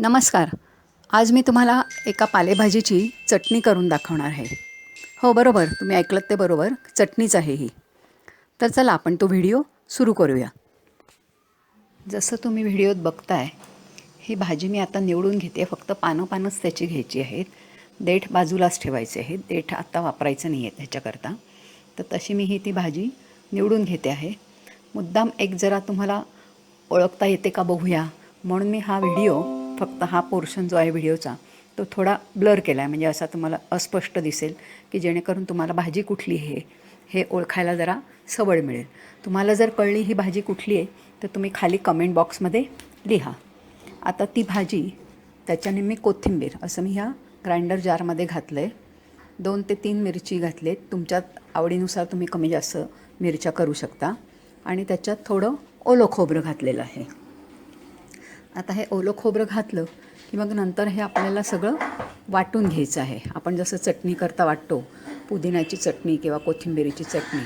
नमस्कार. आज मी तुम्हाला एका पालेभाजीची चटणी करून दाखवणार आहे. हो बरोबर. तुम्ही ऐकलत ते बरोबर. चटणीच आहे ही. तर चला आपण तो व्हिडिओ सुरू करूया. जसं तुम्ही व्हिडिओत बघताय ही भाजी मी आता निवडून घेते. फक्त पानं पानंच त्याची घ्यायची आहेत. देठ बाजूलाच ठेवायचे आहेत. देठ आत्ता वापरायचं नाही आहे त्याच्याकरता. तर तशी मी ही ती भाजी निवडून घेते आहे. मुद्दाम एक जरा तुम्हाला ओळखता येते का बघूया. म्हणून मी हा व्हिडिओ फक्त हा पोर्शन जो आहे व्हिडिओचा तो थोडा ब्लर केला आहे म्हणजे असा तुम्हाला अस्पष्ट दिसेल की जेणेकरून तुम्हाला भाजी कुठली आहे हे ओळखायला जरा सवड मिळेल. तुम्हाला जर कळली ही भाजी कुठली आहे तर तुम्ही खाली कमेंट बॉक्समध्ये लिहा. आता ती भाजी त्याच्याने मी कोथिंबीर असं मी ह्या ग्राइंडर जारमध्ये घातलं आहे दोन ते तीन मिरची घातले तुमच्या आवडीनुसार तुम्ही कमी जास्त मिरच्या करू शकता. आणि त्याच्यात थोडं ओलं खोबरं घातलेलं आहे. आता हे ओलं खोबरं घातलं की मग नंतर हे आपल्याला सगळं वाटून घ्यायचं आहे. आपण जसं चटणी करता वाटतो पुदिन्याची चटणी किंवा कोथिंबिरीची चटणी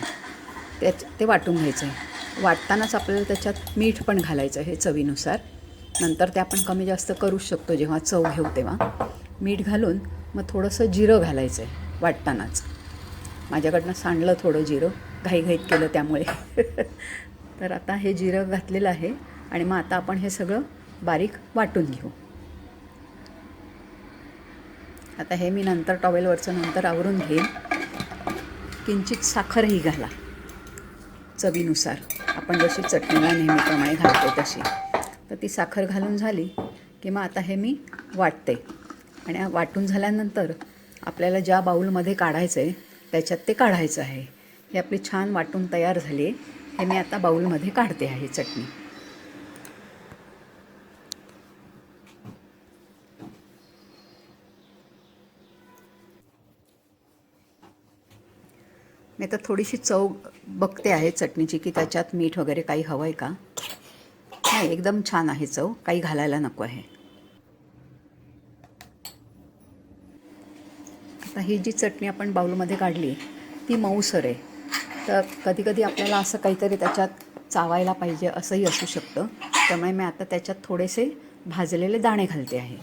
त्याच ते वाटून घ्यायचं आहे. वाटतानाच आपल्याला त्याच्यात मीठ पण घालायचं आहे चवीनुसार. नंतर ते आपण कमी जास्त करूच शकतो जेव्हा चव घेऊ तेव्हा. मीठ घालून मग थोडंसं जिरं घालायचं आहे वाटतानाच. माझ्याकडनं सांडलं थोडं जिरं घाईघाईत केलं त्यामुळे. तर आता हे जिरं घातलेलं आहे आणि मग आता आपण हे सगळं बारीक वाटून घेऊ. आता हे मी नंतर टॉवेलवरचं नंतर आवरून घेईन. किंचित साखरही घाला. चवीनुसार. आपण जशी चटणीला नेहमीप्रमाणे घालतो तशी. तर ती साखर घालून झाली की मग आता हे मी वाटते. आणि वाटून झाल्यानंतर आपल्याला ज्या बाऊलमध्ये काढायचं आहे त्याच्यात ते काढायचं आहे. ही आपली छान वाटून तयार झाली आहे. हे मी आता बाऊलमध्ये काढते आहे चटणी. नाही तर थोडीशी चव बघते आहे चटणीची की त्याच्यात मीठ वगैरे काही हवं आहे का? नाही एकदम छान आहे चव. काही घालायला नको आहे. आता ही जी चटणी आपण बाऊलमध्ये काढली ती मऊसर आहे. तर कधीकधी आपल्याला असं काहीतरी त्याच्यात चावायला पाहिजे असंही असू शकतं. त्यामुळे मी आता त्याच्यात थोडेसे भाजलेले दाणे घालते आहे.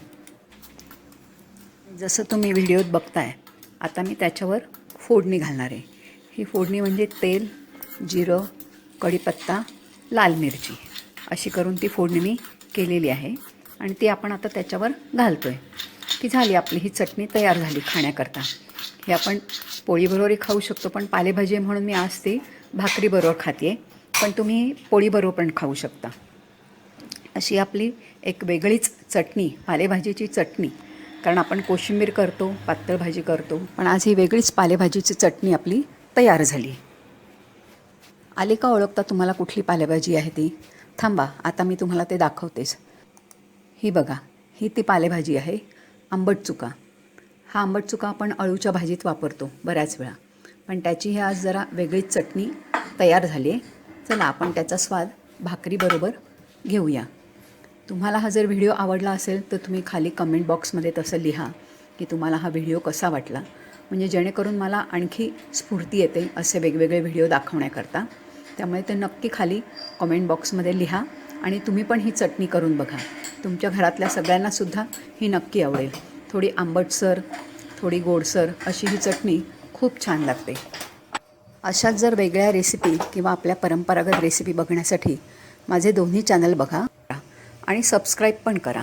जसं तुम्ही व्हिडिओत बघताय आता मी त्याच्यावर फोडणी घालणार आहे. ही फोडणी म्हणजे तेल जिरं कढीपत्ता लाल मिरची. अशी करून ती फोडणी मी केलेली आहे आणि ती आपण आता त्याच्यावर घालतो आहे की झाली आपली ही चटणी तयार झाली खाण्याकरता. हे आपण पोळीबरोबरही खाऊ शकतो पण पालेभाजी म्हणून मी आज ती भाकरीबरोबर खाते पण तुम्ही पोळीबरोबर पण खाऊ शकता. अशी आपली एक वेगळीच चटणी पालेभाजीची चटणी. कारण आपण कोशिंबीर करतो पातळ भाजी करतो पण आज ही वेगळीच पालेभाजीची चटणी आपली तयार झाली. आली का ओळखता तुम्हाला कुठली पालेभाजी आहे ती? थांबा आता मी तुम्हाला ते दाखवतेच. ही बघा ही ती पालेभाजी आहे आंबट चुका. हा आंबट चुका आपण अळूच्या भाजीत वापरतो बऱ्याच वेळा. पण त्याची ही आज जरा वेगळीच चटणी तयार झाली आहे चला आपण त्याचा स्वाद भाकरीबरोबर घेऊया. तुम्हाला हा जर व्हिडिओ आवडला असेल तर तुम्ही खाली कमेंट बॉक्समध्ये तसं लिहा की तुम्हाला हा व्हिडिओ कसा वाटला. म्हणजे जेणेकरून मला आणखी स्फूर्ती येते असे वेगवेगळे व्हिडिओ दाखवण्याकरता. त्यामुळे ते नक्की खाली कमेंट बॉक्समध्ये लिहा आणि तुम्ही पण ही चटणी करून बघा. तुमच्या घरातल्या सगळ्यांनासुद्धा ही नक्की आवडेल. थोडी आंबटसर थोडी गोडसर अशी ही चटणी खूप छान लागते. अशाच जर वेगळ्या रेसिपी किंवा आपल्या परंपरागत रेसिपी बघण्यासाठी माझे दोन्ही चॅनल बघा आणि सबस्क्राईब पण करा.